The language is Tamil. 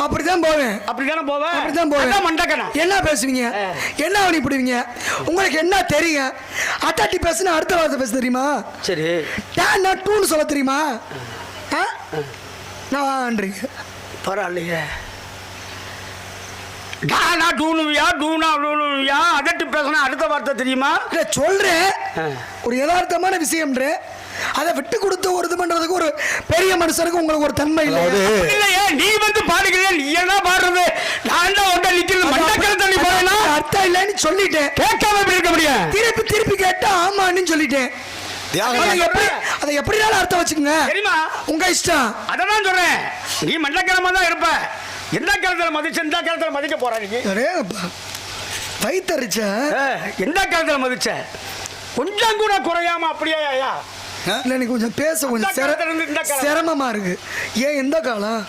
அப்படிதான் போவேன். அப்படிதானே போவேன் அப்படிதான் போவேன். மண்டக்கணா என்ன பேசுவீங்க? என்ன பண்ணி பிடிவீங்க? உங்களுக்கு என்ன தெரியும்? அட்டாட்டி பேசுனா அடுத்த வார்த்தை பேச தெரியுமா? சரி. டேன் நான் டூன்னு சொல்ல தெரியுமா? ஆ? நான்றீங்க பரவாயில்லையே. டானா டூனுவியா டூனா டூனுவியா அதட்டு பேசினா அடுத்த வார்த்தை தெரியுமா? இல்லை சொல்றேன். ஆ. ஒரு யதார்த்தமான விஷயம்ன்றேன். அதை விட்டு கொடுத்து ஒரு இது பண்றதுக்கு ஒரு பெரிய மனுஷனுக்கு உங்களுக்கு ஒரு தன்மை இல்லை இல்லையே நீ வந்து பாடுகிறீங்க நீ என்ன பாடுறது? நான் தான் ஒன்றை நிக்கிறது மண்டக்கரை தண்ணி அது அர்த்தம் இல்லைன்னு சொல்லிட்டேன். கேட்காம எப்படி இருக்க முடியும்? திருப்பி திருப்பி கேட்டா ஆமான்னு சொல்லிட்டேன். அதை எப்படி அதை எப்படினாலும் அர்த்தம் வச்சுக்கோங்க. தெரியுமா? உங்க இஷ்டம். அதான் சொல்றேன். நீ மண்டக்கிழமை தான் இருப்ப. எந்த காலத்துல மதிச்சு எந்த காலத்துல மதிக்க போற நீ? ஏய், எந்த காலத்துல மதிச்ச? கொஞ்சம் கூட குறையாம அப்படியே ஐயா இல்லை நீ கொஞ்சம் பேச கொஞ்சம். சிரமமா இருக்கு ஏன் எந்த காலம்